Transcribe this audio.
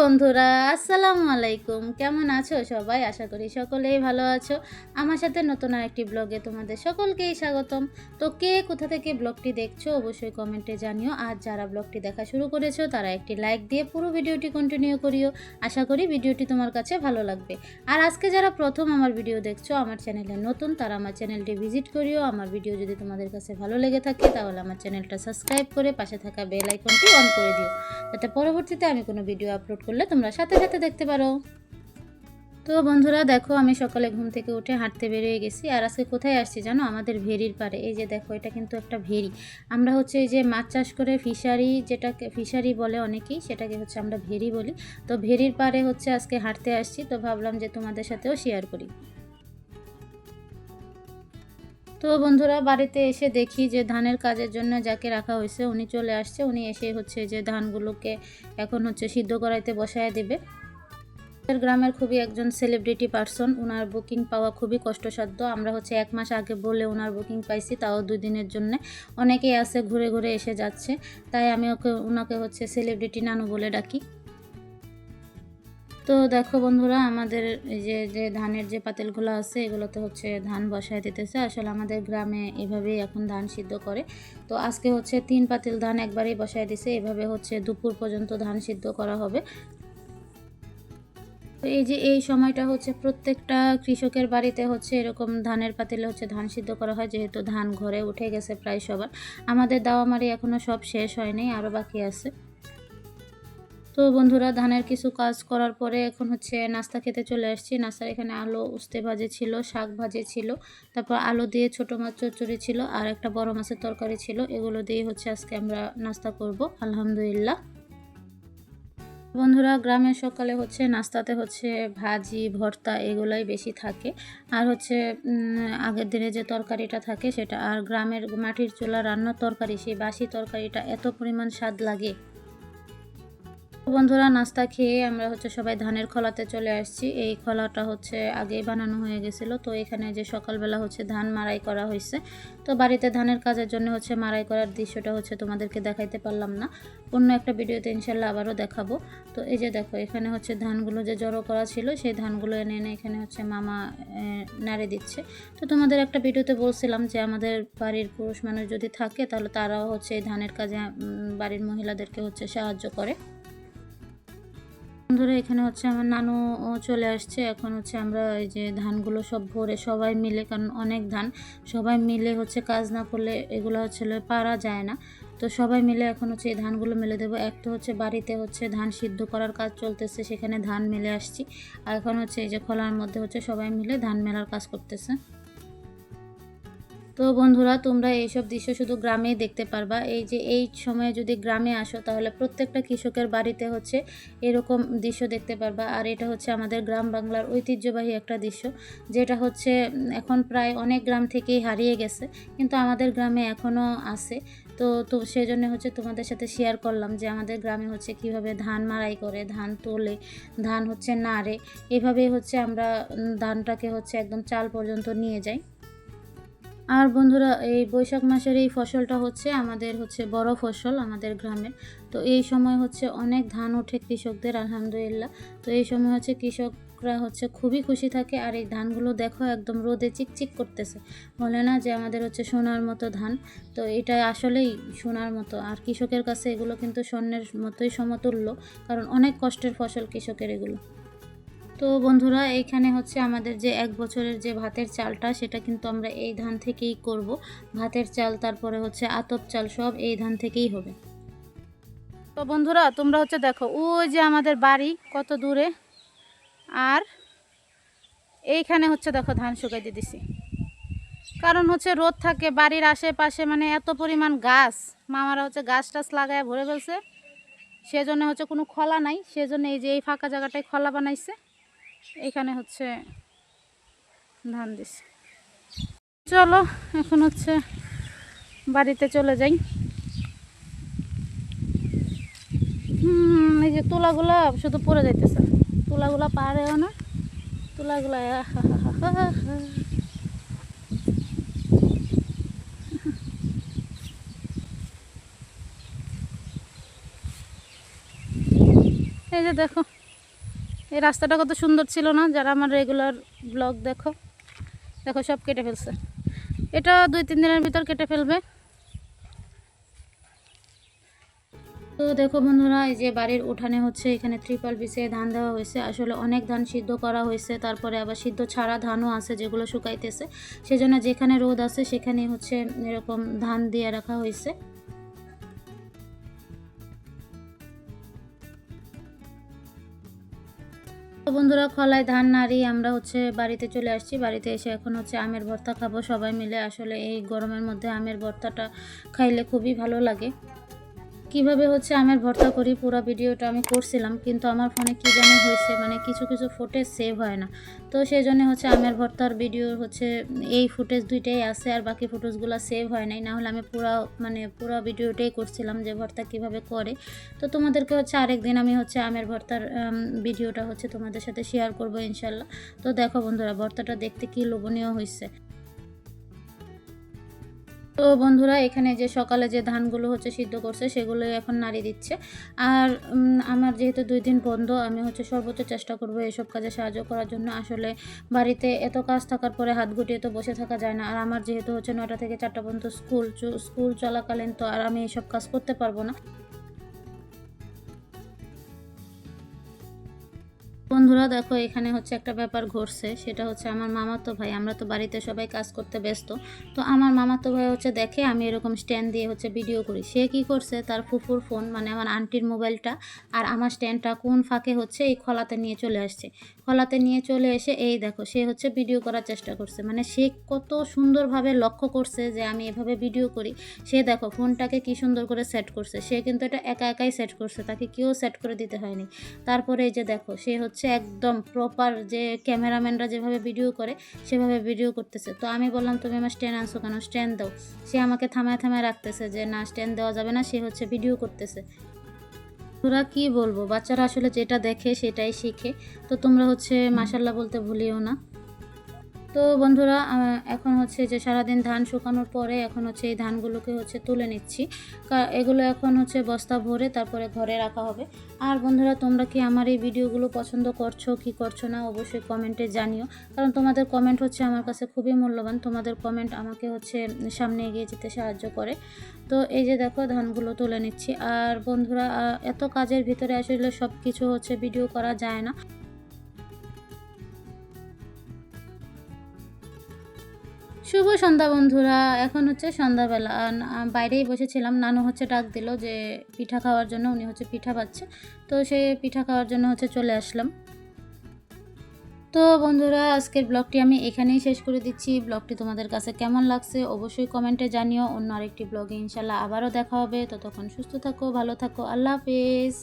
বন্ধুরা, আসসালামু আলাইকুম। কেমন আছো সবাই? আশা করি সকলেই ভালো আছো। আমার সাথে নতুন আরেকটি ব্লগে তোমাদের সকলকেই স্বাগতম। তো কে কোথা থেকে ব্লগটি দেখছ অবশ্যই কমেন্টে জানিও। আর যারা ব্লগটি দেখা শুরু করেছ, তারা একটি লাইক দিয়ে পুরো ভিডিওটি কন্টিনিউ করিও। আশা করি ভিডিওটি তোমার কাছে ভালো লাগবে। আর আজকে যারা প্রথম আমার ভিডিও দেখছ, আমার চ্যানেলে নতুন, তারা আমার চ্যানেলটি ভিজিট করিও। আমার ভিডিও যদি তোমাদের কাছে ভালো লেগে থাকে, তাহলে আমার চ্যানেলটা সাবস্ক্রাইব করে পাশে থাকা বেল আইকনটি অন করে দিও। যাতে পরবর্তীতে আমি কোনো ভিডিও আপলোড করলে তোমরা সাথে সাথে দেখতে পারো। তো বন্ধুরা, দেখো, আমি সকালে ঘুম থেকে উঠে হাঁটতে বেরিয়ে গেছি। আর আজকে কোথায় আসছি জানো? আমাদের ভেরির পারে এই যে দেখো, এটা কিন্তু একটা ভেরি। আমরা হচ্ছে এই যে মাছ চাষ করে ফিশারি যেটাকে, ফিশারি বলে অনেকেই, সেটাকে হচ্ছে আমরা ভেরি বলি। তো ভেরির পারে হচ্ছে আজকে হাঁটতে আসছি। তো ভাবলাম যে তোমাদের সাথেও শেয়ার করি। তো বন্ধুরা, বাড়িতে এসে দেখি যে ধানের কাজের জন্য যাকে রাখা হয়েছে উনি চলে আসছে। উনি এসে হচ্ছে যে ধানগুলোকে এখন হচ্ছে সিদ্ধ করাইতে বসায় দেবে। গ্রামের খুবই একজন সেলিব্রিটি পার্সন ওনার বুকিং পাওয়া খুবই কষ্টসাধ্য। আমরা হচ্ছে এক মাস আগে বলে ওনার বুকিং পাইছি, তাও দুই দিনের জন্য। অনেকেই আছে, ঘুরে ঘুরে এসে যাচ্ছে। তাই আমি ওকে ওনাকে হচ্ছে সেলিব্রিটি নানু বলে ডাকি। তো দেখো বন্ধুরা, আমাদের যে যে ধানের যে পাতিলগুলো আছে, এগুলোতে হচ্ছে ধান বসায় দিতেছে। আসলে আমাদের গ্রামে এভাবেই এখন ধান সিদ্ধ করে। তো আজকে হচ্ছে তিন পাতিল ধান একবারেই বসায় দিছে। এভাবে হচ্ছে দুপুর পর্যন্ত ধান সিদ্ধ করা হবে। তো এই যে, এই সময়টা হচ্ছে প্রত্যেকটা কৃষকের বাড়িতে হচ্ছে এরকম ধানের পাতিলে হচ্ছে ধান সিদ্ধ করা হয়, যেহেতু ধান ঘরে উঠে গেছে প্রায় সবার। আমাদের দাওয়ামারি এখনও সব শেষ হয়নি আরও বাকি আছে। তো বন্ধুরা, ধানের কিছু কাজ করার পরে এখন হচ্ছে নাস্তা খেতে চলে আসছি। নাস্তার এখানে আলু উস্তে ভাজে ছিল, শাক ভাজে ছিল, তারপর আলু দিয়ে ছোটো মাছ চচ্চড়ি ছিল আর একটা বড় মাছের তরকারি ছিল। এগুলো দিয়ে হচ্ছে আজকে আমরা নাস্তা করব, আলহামদুলিল্লাহ। বন্ধুরা, গ্রামের সকালে হচ্ছে নাস্তাতে হচ্ছে ভাজি, ভর্তা এগুলাই বেশি থাকে। আর হচ্ছে আগের দিনে যে তরকারিটা থাকে সেটা, আর গ্রামের মাটির চুলা রান্নার তরকারি, সেই বাসি তরকারিটা এত পরিমাণ স্বাদ লাগে। বন্ধুরা, নাস্তা খেয়ে আমরা হচ্ছে সবাই ধানের খলাতে চলে আসছি। এই খলাটা হচ্ছে আগেই বানানো হয়ে গেছিল। তো এখানে যে সকালবেলা হচ্ছে ধান মারাই করা হয়েছে, তো বাড়িতে ধানের কাজের জন্য হচ্ছে মারাই করার দৃশ্যটা হচ্ছে তোমাদেরকে দেখাইতে পারলাম না। অন্য একটা ভিডিওতে ইনশাল্লাহ আবারও দেখাবো। তো এই যে দেখো, এখানে হচ্ছে ধানগুলো যে জড়ো করা ছিল, সেই ধানগুলো এনে এনে এখানে হচ্ছে মামা নাড়ে দিচ্ছে। তো তোমাদের একটা ভিডিওতে বলছিলাম যে আমাদের বাড়ির পুরুষ মানুষ যদি থাকে, তাহলে তারাও হচ্ছে এই ধানের কাজে বাড়ির মহিলাদেরকে হচ্ছে সাহায্য করে। বন্ধুরা এখানে হচ্ছে আমার নানু চলে আসছে। এখন হচ্ছে আমরা এই যে ধানগুলো সব ভরে সবাই মিলে, কারণ অনেক ধান, সবাই মিলে হচ্ছে কাজ না করলে এগুলো হচ্ছে পারা যায় না। তো সবাই মিলে এখন হচ্ছে এই ধানগুলো মেলে দেবো। একটা হচ্ছে বাড়িতে হচ্ছে ধান সিদ্ধ করার কাজ চলতেছে, সেখানে ধান মেলে আসছি। আর এখন হচ্ছে এই যে খোলার মধ্যে হচ্ছে সবাই মিলে ধান মেলার কাজ করতেছে। তো বন্ধুরা, তোমরা এইসব দৃশ্য শুধু গ্রামেই দেখতে পারবা। এই যে এই সময়ে যদি গ্রামে আসো, তাহলে প্রত্যেকটা কৃষকের বাড়িতে হচ্ছে এরকম দৃশ্য দেখতে পারবা। আর এটা হচ্ছে আমাদের গ্রাম বাংলার ঐতিহ্যবাহী একটা দৃশ্য, যেটা হচ্ছে এখন প্রায় অনেক গ্রাম থেকেই হারিয়ে গেছে, কিন্তু আমাদের গ্রামে এখনও আছে। তো তো সেই জন্য হচ্ছে তোমাদের সাথে শেয়ার করলাম যে আমাদের গ্রামে হচ্ছে কীভাবে ধান মারাই করে, ধান তোলে, ধান হচ্ছে নাড়ে। এভাবেই হচ্ছে আমরা ধানটাকে হচ্ছে একদম চাল পর্যন্ত নিয়ে যাই। আর বন্ধুরা, এই বৈশাখ মাসের এই ফসলটা হচ্ছে আমাদের হচ্ছে বড় ফসল আমাদের গ্রামের তো এই সময় হচ্ছে অনেক ধান ওঠে কৃষকদের, আলহামদুলিল্লাহ। তো এই সময় হচ্ছে কৃষকরা হচ্ছে খুবই খুশি থাকে আর এই ধানগুলো দেখো একদম রোদে চিকচিক করতেছে। বলে না যে আমাদের হচ্ছে সোনার মতো ধান। তো এটা আসলেই সোনার মতো। আর কৃষকের কাছে এগুলো কিন্তু স্বর্ণের মতোই সমতুল্য, কারণ অনেক কষ্টের ফসল কৃষকের এগুলো। তো বন্ধুরা এইখানে হচ্ছে আমাদের যে এক বছরের যে ভাতের চালটা, সেটা কিন্তু আমরা এই ধান থেকেই করব। ভাতের চাল, তারপরে হচ্ছে আতপ চাল সব এই ধান থেকেই হবে। তো বন্ধুরা, তোমরা হচ্ছে দেখো, ওই যে আমাদের বাড়ি কত দূরে, আর এইখানে হচ্ছে দেখো ধান শুকাইতে দিছি। কারণ হচ্ছে রোদ থাকে, বাড়ির আশেপাশে মানে এত পরিমাণ গাছ, মামারা হচ্ছে গাছ টাছ লাগায় ভরে ফেলছে। সেজন্য হচ্ছে কোনো খলা নাই, সেজন্য এই যে এই ফাঁকা জায়গাটায় খলা বানাইছে। এখানে হচ্ছে ধান দিছে। চলো, এখন হচ্ছে বাড়িতে চলে যাই। এই যে তুলাগুলা শুধু পড়ে যাইতেছে। তুলাগুলা পারেও না। তুলাগুলা, এই যে দেখো। এই রাস্তাটা কত সুন্দর ছিল না? যারা আমার রেগুলার ব্লগ দেখো দেখো সব কেটে ফেলছে। এটা দুই তিন দিনের ভিতর কেটে ফেলবে। তো দেখো বন্ধুরা, এই যে বাড়ির উঠানে হচ্ছে এখানে ত্রিপাল বিছিয়ে ধান দেওয়া হয়েছে। আসলে অনেক ধান সিদ্ধ করা হয়েছে, তারপরে আবার সিদ্ধ ছাড়া ধানও আছে যেগুলো শুকাইতেছে। সেজন্য যেখানে রোদ আছে সেখানে হচ্ছে এরকম ধান দিয়ে রাখা হয়েছে। তো বন্ধুরা খলায় ধান, নাড়ি আমরা হচ্ছে বাড়িতে চলে আসছি। বাড়িতে এসে এখন হচ্ছে আমের ভর্তা খাব সবাই মিলে। আসলে এই গরমের মধ্যে আমের ভর্তাটা খাইলে খুবই ভালো লাগে। কীভাবে হচ্ছে আমের ভর্তা করি? পুরো ভিডিওটা আমি করছিলাম, কিন্তু আমার ফোনে কী জানি হয়েছে মানে কিছু কিছু ফুটেজ সেভ হয় না। তো সেই জন্য হচ্ছে আমের ভর্তার ভিডিও হচ্ছে এই ফুটেজ দুইটাই আছে, আর বাকি ফুটেজগুলো সেভ হয় নাই। না হলে আমি পুরো মানে পুরো ভিডিওটাই করছিলাম যে ভর্তা কীভাবে করে। তো তোমাদেরকে হচ্ছে আরেকদিন আমি হচ্ছে আমের ভর্তার ভিডিওটা হচ্ছে তোমাদের সাথে শেয়ার করব ইনশাল্লাহ। তো দেখো বন্ধুরা, ভর্তাটা দেখতে কি লোভনীয় হয়েছে। তো বন্ধুরা, এখানে যে সকালে যে ধানগুলো হচ্ছে সিদ্ধ করছে, সেগুলো এখন নাড়ি দিচ্ছে। আর আমার যেহেতু দুই দিন বন্ধ, আমি হচ্ছে সর্বোচ্চ চেষ্টা করব এসব কাজে সাহায্য করার জন্য। আসলে বাড়িতে এত কাজ থাকার পরে হাত গুটিয়ে তো বসে থাকা যায় না। আর আমার যেহেতু হচ্ছে নয়টা থেকে চারটা পর্যন্ত স্কুল স্কুল চলাকালীন, তো আর আমি এসব কাজ করতে পারব না। বন্ধুরা, দেখো, এখানে হচ্ছে একটা ব্যাপার ঘটছে। সেটা হচ্ছে আমার মামাতো ভাই, আমরা তো বাড়িতে সবাই কাজ করতে ব্যস্ত। তো আমার মামাতো ভাই হচ্ছে দেখে আমি এরকম স্ট্যান্ড দিয়ে হচ্ছে ভিডিও করি। সে কি করছে, তার ফুফুর ফোন মানে আমার আন্টির মোবাইলটা আর আমার স্ট্যান্ডটা কোন ফাঁকে হচ্ছে এই খলাতে নিয়ে চলে আসছে। খলাতে নিয়ে চলে এসে এই দেখো, সে হচ্ছে ভিডিও করার চেষ্টা করছে। মানে সে কত সুন্দরভাবে লক্ষ্য করছে যে আমি এভাবে ভিডিও করি। সে দেখো, ফোনটাকে কি সুন্দর করে সেট করছে। সে কিন্তু এটা একা একাই সেট করছে, তাকে কেউ সেট করে দিতে হয়নি। তারপরে এই যে দেখো, সে হচ্ছে একদম প্রপার যে ক্যামেরাম্যানরা যেভাবে ভিডিও করে সেভাবে ভিডিও করতেছে। তো আমি বললাম তুমি আমার স্ট্যান্ড আনছো কেন? স্ট্যান্ড দাও। সে আমাকে থামায় থামায় রাখতেছে যে না স্ট্যান্ড দেওয়া যাবে না। সে হচ্ছে ভিডিও করতেছে। তোরা কি বলব? বাচ্চারা আসলে যেটা দেখে সেটাই শিখে। তো তোমরা হচ্ছে মাসাল্লাহ বলতে ভুলিও না। তো বন্ধুরা এখন হচ্ছে যে সারাদিন ধান শুকানোর পরে এখন হচ্ছে এই ধানগুলোকে হচ্ছে তুলে নিচ্ছি। এগুলো এখন হচ্ছে বস্তা ভরে তারপরে ঘরে রাখা হবে। আর বন্ধুরা, তোমরা কি আমার এই ভিডিওগুলো পছন্দ করছ, কি করছ না, অবশ্যই কমেন্টে জানিও। কারণ তোমাদের কমেন্ট হচ্ছে আমার কাছে খুবই মূল্যবান। তোমাদের কমেন্ট আমাকে হচ্ছে সামনে এগিয়ে যেতে সাহায্য করে। তো এই যে দেখো, ধানগুলো তুলে নিচ্ছি। আর বন্ধুরা এত কাজের ভিতরে আসলে সব কিছু হচ্ছে ভিডিও করা যায় না। শুভ সন্ধ্যা বন্ধুরা, এখন হচ্ছে সন্ধ্যাবেলা। বাইরেই বসেছিলাম, নানু হচ্ছে ডাক দিল যে পিঠা খাওয়ার জন্য, উনি হচ্ছে পিঠা পাচ্ছে তো সে পিঠা খাওয়ার জন্য হচ্ছে চলে আসলাম। তো বন্ধুরা, আজকের ব্লগটি আমি এখানেই শেষ করে দিচ্ছি। ব্লগটি তোমাদের কাছে কেমন লাগছে অবশ্যই কমেন্টে জানিও। অন্য আরেকটি ব্লগে ইনশাল্লাহ আবারও দেখা হবে। ততক্ষণ সুস্থ থাকো, ভালো থাকো। আল্লাহ হাফেজ।